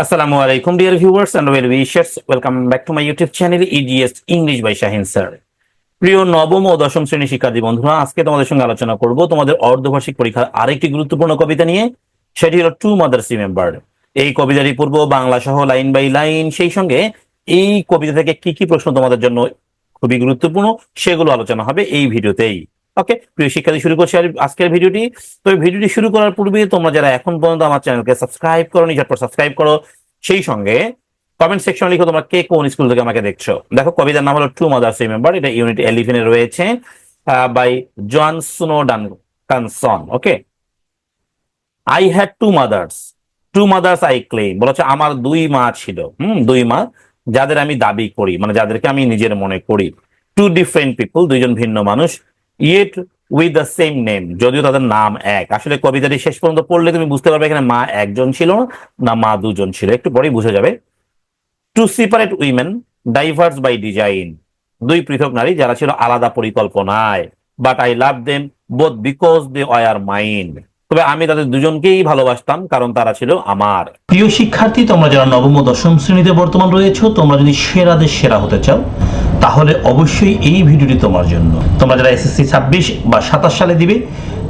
আসসালামু আলাইকুম dear viewers and well wishers welcome back to my YouTube channel EDS English by Shahin sir প্রিয় নবম ও দশম শ্রেণির শিক্ষার্থী বন্ধুরা, আজকে তোমাদের সঙ্গে আলোচনা করব তোমাদের অর্ধবার্ষিক পরীক্ষার আরেকটি গুরুত্বপূর্ণ কবিতা নিয়ে, সেটি হলো টু মাদার্স রিমেম্বার এই কবিতাটি পূর্ব, বাংলা সহ লাইন বাই লাইন, সেই সঙ্গে এই কবিতা থেকে কি কি প্রশ্ন তোমাদের জন্য খুবই গুরুত্বপূর্ণ, সেগুলো আলোচনা হবে এই ভিডিওতেই। ওকে প্রিয় শিক্ষার্থী, শুরু করছি আজকের ভিডিওটি। তো ভিডিওটি শুরু করার পূর্বে তোমরা যারা এখন পর্যন্ত আমার চ্যানেলকে সাবস্ক্রাইব করো ঝটপট সাবস্ক্রাইব করো। সেই সঙ্গে কমেন্ট সেকশন লিখো তোমরা কে কোন স্কুল থেকে আমাকে দেখছ। দেখো, কবিতার নাম হলো টু মাদার্স রিমেম্বার এটা ইউনিট এলিভেনে রয়েছে বাই জন সুনো ডান কানসন okay I had two mothers two mothers I claim বলেছে আমার দুই মা ছিল, হুম, দুই মা যাদের আমি দাবি করি মানে যাদেরকে আমি নিজের মনে করি। টু ডিফারেন্ট পিপল দুইজন ভিন্ন মানুষ yet with the same name, যদিও তাদের নাম এক। আসলে কবিতাটি শেষ পর্যন্ত পড়লে তুমি বুঝতে পারবে এখানে মা একজন ছিল না মা দুজন ছিল। একটু পরেই বুঝে যাবে। Two separate women diverse by design দুই পৃথক নারী যারা ছিল আলাদা পরিকল্পনায়। But I love them both because they are mind তবে আমি তাদের দুজনকেই ভালোবাসতাম, কারণ তারা ছিল আমার। প্রিয় শিক্ষার্থী, তোমরা যারা নবম ও দশম শ্রেণীতে বর্তমান রয়েছে, তোমরা যদি সেরাদের সেরা হতে চাও তাহলে অবশ্যই এই ভিডিওটি তোমার জন্য। তোমরা যারা এসএসসি ছাব্বিশ বা সাতাশ সালে দিবে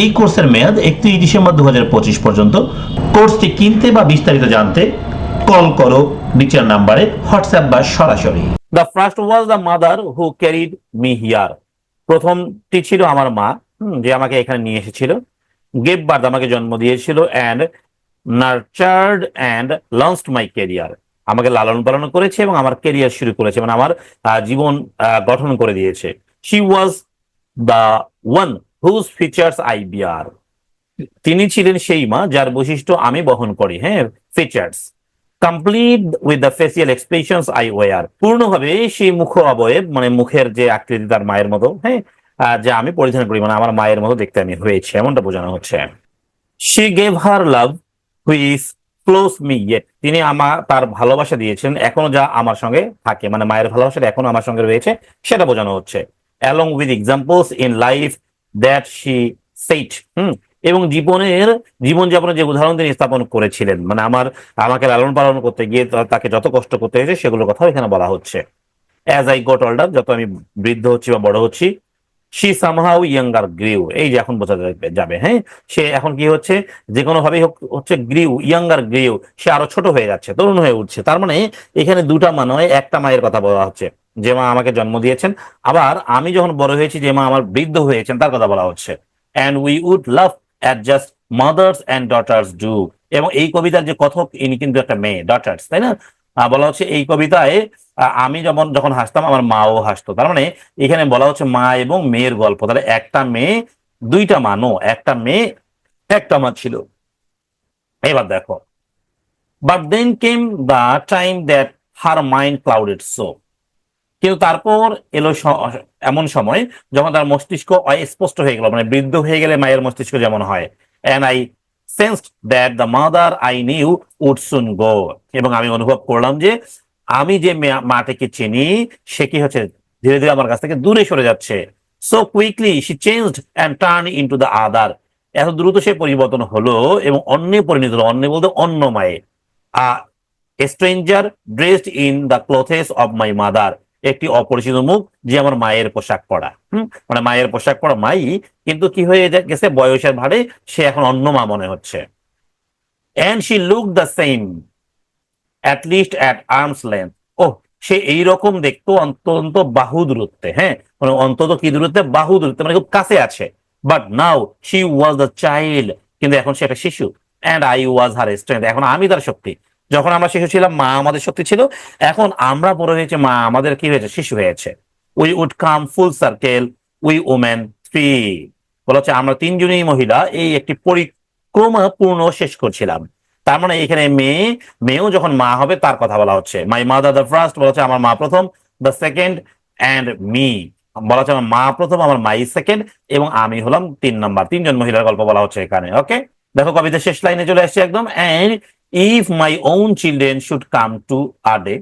এই কোর্সের মেয়াদ একত্রিশ ডিসেম্বর দুহাজার পঁচিশ পর্যন্ত। কোর্সটি কিনতে বা বিস্তারিত জানতে কল করো নিচের নাম্বারে, হোয়াটসঅ্যাপ বা সরাসরি। The first was the mother who carried me here প্রথমটি ছিল আমার মা যে আমাকে এখানে নিয়ে এসেছিল। গেভ বার্থ আমাকে জন্ম দিয়েছিল and nurtured and launched my career আমাকে লালন পালন করেছে এবং আমার ক্যারিয়ার শুরু করেছে মানে আমার জীবন গঠন করে দিয়েছে। She was the one whose features I bear তিনি ছিলেন সেই মা যার বৈশিষ্ট্য আমি বহন করি। হ্যাঁ features complete with the facial expressions I wear পূর্ণভাবে সেই মুখ অবয়ব মানে মুখের যে আকৃতি তার মায়ের মতো হ্যাঁ যা আমি পরিধান করি মানে আমার মায়ের মতো দেখতে আমি হয়েছে, এমনটা বোঝানো হচ্ছে। শি গেভ হার লাভ হুইস ক্লোজ মি ইয়েট তিনি আমার তার ভালোবাসা দিয়েছেন, এখনও যা আমার সঙ্গে থাকে মানে মায়ের ভালোবাসাটা এখনও আমার সঙ্গে রয়েছে, সেটা বোঝানো হচ্ছে। Along with examples in life that she said হুম? এবং জীবনের জীবনযাপনের যে উদাহরণ তিনি স্থাপন করেছিলেন মানে আমার, আমাকে লালন পালন করতে গিয়ে তাকে যত কষ্ট করতে হয়েছে সেগুলোর কথাও এখানে বলা হচ্ছে। অ্যাজ আই গট অল্ডার যত আমি বৃদ্ধ হচ্ছি বা বড় হচ্ছি শি সামহাউ ইয়াঙ্গার গ্রিউ এই যে এখন বোঝা যাবে হ্যাঁ? সে এখন কি হচ্ছে? যে কোনো ভাবেই হচ্ছে গ্রিউ ইয়াঙ্গার গ্রিউ সে আরও ছোট হয়ে যাচ্ছে, তরুণ হয়ে উঠছে। তার মানে এখানে দুটা মা নয় একটা মায়ের কথা বলা হচ্ছে। যে মা আমাকে জন্ম দিয়েছেন। আবার আমি যখন বড় হয়েছি, যে মা আমার বৃদ্ধ হয়েছেন, তার কথা বলা হচ্ছে। And we would love at just mothers and daughters do এবং এই কবিতার যে কথক, ইনি কিন্তু একটা মেয়ে ডটার্স তাই না? বলা হচ্ছে এই কবিতায় আমি যেমন যখন হাসতাম, আমার মাও হাসতো। তার মানে এখানে বলা হচ্ছে মা এবং মেয়ের গল্প। তাহলে একটা মেয়ে, দুইটা মানো একটা মেয়ে, একটা মা ছিল। এবার দেখো। But then came the time that her mind clouded so কিন্তু তারপর এলো এমন সময় যখন তার মস্তিষ্ক অস্পষ্ট হয়ে গেল মানে বৃদ্ধ হয়ে গেলে মায়ের মস্তিষ্ক যেমন হয়। And I sensed that the mother I knew would soon go এবং আমি অনুভব করলাম যে আমি যে মাটাকে চিনি, সে কি হচ্ছে, ধীরে ধীরে আমার কাছ থেকে দূরে সরে যাচ্ছে। So quickly she changed and turn into the other এত দ্রুত সে পরিবর্তন হলো এবং অন্যে পরিণত হলো। অন্য বলতে অন্য মায়ে। A stranger dressed in the clothes of my mother একটি অপরিচিত মুখ যে আমার মায়ের পোশাক পরা। হম? মানে মায়ের পোশাক পরা মাই কিন্তু কি হয়ে গেছে বয়সের ভারে সে এখন অন্য মা মনে হচ্ছে। And she look the same at least at arms length ও সে এইরকম দেখতো অন্তত বাহু দূরত্বে হ্যাঁ? মানে অন্তত কি দূরত্বে? বাহু দূরত্বে মানে খুব কাছে আছে। But now she was the child কিন্তু এখন সে একটা শিশু। And I was her strength এখন আমি তার শক্তি। যখন আমরা শিশু ছিলাম, মা আমাদের শক্তি ছিল। এখন আমরা বড় হয়েছে, মা আমাদের কি হয়েছে? শিশু হয়েছে। We would come full circle we women three বলা হচ্ছে আমরা তিনজনই মহিলা এই একটি পরিক্রমা পূর্ণ শেষ করছিলাম। তার মানে এখানে মেয়ে, মেয়েও যখন মা হবে, তার কথা বলা হচ্ছে। মাই মাদার দ্য ফার্স্ট বলা হচ্ছে আমার মা প্রথম দ্য সেকেন্ড অ্যান্ড মি বলা হচ্ছে আমার মা প্রথম, আমার মাই সেকেন্ড এবং আমি হলাম তিন নম্বর তিনজন মহিলার গল্প বলা হচ্ছে এখানে ওকে দেখো কবিতার শেষ লাইনে চলে আসছে একদম। And if my own children should come to a day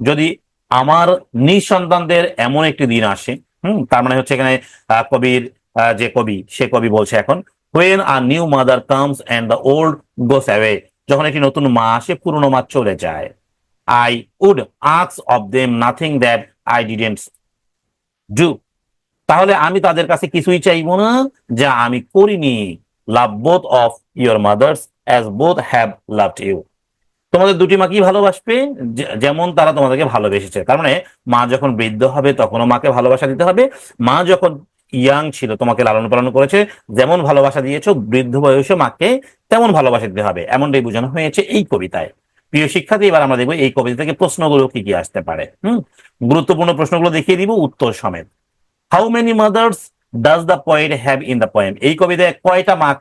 যদি আমার নিঃসন্তানদের এমন একটি দিন আসে, হুম, তার মানে হচ্ছে এখানে কবির যে কবি, সে কবি বলছে এখন when are new mother comes and the old goes away যখন একটি নতুন মা আসে, পুরনো মা চলে যায়। I would আক্স of them nothing that I didn't do তাহলে আমি তাদের কাছে কিছুই চাইব না, যা আমি করিনি। Love both of your mothers as both have loved you তোমাদের দুটি মা কি ভালোবাসবে? যেমন তারা তোমাদেরকে ভালোবেসেছে। তার মানে মা যখন বৃদ্ধ হবে তখনও মাকে ভালোবাসা দিতে হবে। মা যখন ইয়াং ছিল তোমাকে লালন পালন করেছে, যেমন ভালোবাসা দিয়েছ, বৃদ্ধ বয়সে মাকে তেমন ভালোবাসা দিতে হবে। এমনটাই বোঝানো হয়েছে এই কবিতায়। প্রিয় শিক্ষার্থী, এবার আমরা দেখব এই কবিতা থেকে প্রশ্নগুলো কি কি আসতে পারে। হুম? গুরুত্বপূর্ণ প্রশ্নগুলো দেখিয়ে দিব উত্তর সমেত। How many mothers does the poet have in the poem এই কবিতায় কয়টা মার্ক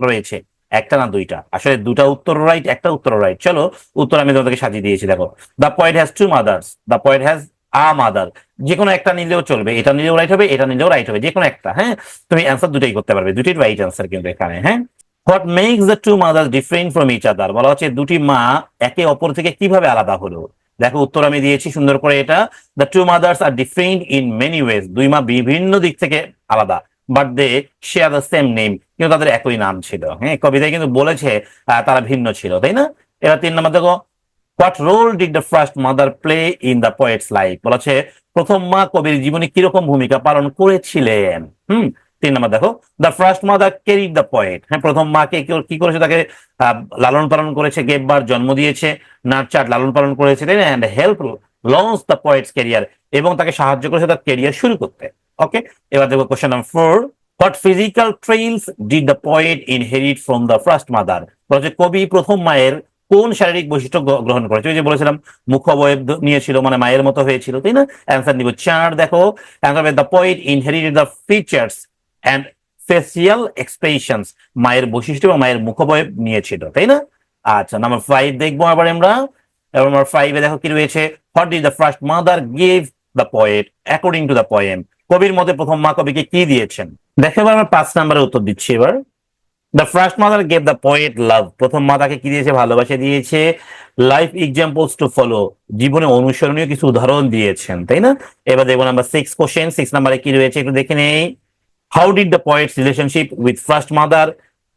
রয়েছে? একটা না দুইটা? আসলে দুটা উত্তর রাইট একটা উত্তর রাইট চলো, উত্তর আমি তোমাদেরকে সাজিয়ে দিয়েছি, দেখো। The poet has two mothers the poet has a mother যে কোনো একটা নিলেও চলবে। এটা নিলেও রাইট হবে, এটা নিলেও রাইট হবে। যে কোনো একটা হ্যাঁ? তুমি অ্যান্সার দুটাই করতে পারবে। দুটি রাইট অ্যান্সার কিন্তু এখানে হ্যাঁ? What makes the two mothers different from each other বলা হচ্ছে দুটি মা একে অপর থেকে কীভাবে আলাদা হলো? দেখো উত্তর আমি দিয়েছি, সুন্দর করে এটা। The two mothers are different in many ways দুই মা বিভিন্ন দিক থেকে আলাদা but they share the same name কিন্তু তাদের একই নাম ছিল হ্যাঁ? কবিতায় কিন্তু বলেছে তারা ভিন্ন ছিল, তাই না? এবার তিন নম্বর দেখো what role did the first mother play in the poet's life বলেছে, প্রথম মা কবির জীবনে কীরকম ভূমিকা পালন করেছিলেন? হুম? তিন নম্বর দেখো the first mother carried the poet হ্যাঁ প্রথম মাকে কি- করেছে? তাকে লালন পালন করেছে, গেববার জন্ম দিয়েছে নার্চার লালন পালন করেছে, তাই না? And help launch the poet's career এবং তাকে সাহায্য করেছে তার ক্যারিয়ার শুরু করতে। ওকে এবার দেখো question number four what physical trails did the poet inherit from the first mother বলছে, কবি প্রথম মায়ের কোন শারীরিক বৈশিষ্ট্য গ্রহণ করেছে? ওই যে বলেছিলাম মুখবয়ব নিয়েছিল মানে মায়ের মতো হয়েছিল, তাই না? অ্যান্সার নিব, চার দেখো the poet inherited the features and facial expressions মায়ের বৈশিষ্ট্য এবং মায়ের মুখবয়ব নিয়েছিল, তাই না? আচ্ছা নাম্বার ফাইভ দেখব আবার আমরা। নাম্বার ফাইভে দেখো কি রয়েছে? What did the first mother give the poet according to the poem কবির মতে প্রথম মা কবিকে কি দিয়েছেন? দেখো এবার আমরা পাঁচ নম্বরে উত্তর দিচ্ছি এবার। The first mother gave the poet love প্রথম মা তাকে কি দিয়েছে? ভালোবাসা দিয়েছে। লাইফ এক্সাম্পলস টু ফলো জীবনে অনুসরণীয় কিছু উদাহরণ দিয়েছেন, তাই না? এবার দেখব নাম্বার সিক্স কোশ্চেন সিক্স নাম্বারে কি রয়েছে? একটু দেখে নেই। Did the poet's relationship with first mother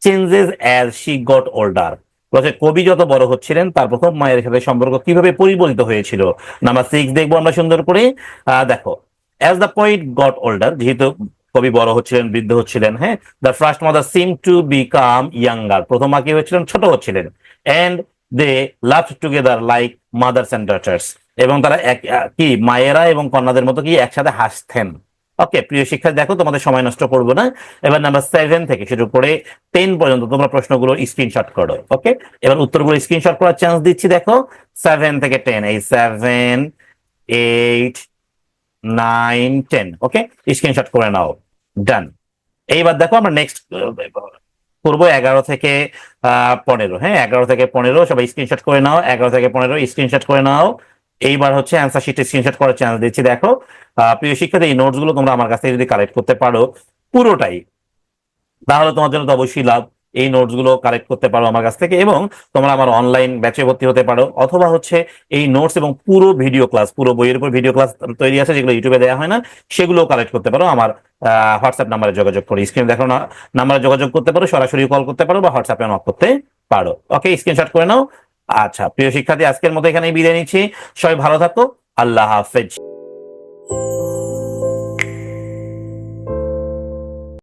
changes as she got older বলছে, কবি যত বড় হচ্ছিলেন, তার প্রথম মায়ের সাথে সম্পর্ক কীভাবে পরিবর্তিত হয়েছিল? নাম্বার সিক্স দেখব আমরা সুন্দর করে। দেখো as the point got older যেহেতু কবি বড় হচ্ছিলেন, বৃদ্ধ হচ্ছিলেন হ্যাঁ the first mother seem to become younger প্রথম মা কি হচ্ছিলেন? ছোট হচ্ছিলেন। And they love together like mothers and daughters এবং তারা এক কি, মায়েরা এবং কন্যাদের মতো কি একসাথে হাসতেন। ওকে প্রিয় শিক্ষা, দেখো তোমাদের সময় নষ্ট করব না। এবার নাম্বার সেভেন থেকে শুরু করে টেন পর্যন্ত তোমরা প্রশ্নগুলো স্ক্রিনশট করো ওকে এবার উত্তরগুলো স্ক্রিনশট করার চান্স দিচ্ছি, দেখো। সেভেন থেকে টেন এই seven eight nine ten okay screenshot করে নাও ডান এইবার দেখো আমরা নেক্সট করব এগারো থেকে পনেরো হ্যাঁ? এগারো থেকে পনেরো, সবাই স্ক্রিনশট করে নাও। এগারো থেকে পনেরো স্ক্রিনশট করে নাও। এইবার হচ্ছে অ্যান্সার শিটে স্ক্রিনশট করার চান্স দিচ্ছি। দেখো প্রিয় শিক্ষার্থী, এই নোটসগুলো তোমরা আমার কাছ থেকে যদি কালেক্ট করতে পারো, পুরোটাই, তাহলে তোমার জন্য তো অবশ্যই লাভ। এই নোটসগুলো কালেক্ট করতে পারো আমার কাছ থেকে এবং তোমরা আমার অনলাইন ব্যাচে ভর্তি হতে পারো। অথবা হচ্ছে এই নোটস এবং পুরো ভিডিও ক্লাস পুরো বইয়ের উপর ভিডিও ক্লাস তৈরি আছে, যেগুলো ইউটিউবে দেওয়া হয় না সেগুলো কালেক্ট করতে পারো আমার হোয়াটসঅ্যাপ নাম্বারে যোগাযোগ করে। স্ক্রিন দেখো নাম্বারে যোগাযোগ করতে পারো, সরাসরি কল করতে পারো বা হোয়াটসঅ্যাপে নক করতে পারো। ওকে স্ক্রিনশট করে নাও। আচ্ছা প্রিয় শিক্ষার্থী আজকের মতো এখানেই বিদায় নিচ্ছি। সবাই ভালো থাকো। আল্লাহ হাফেজ।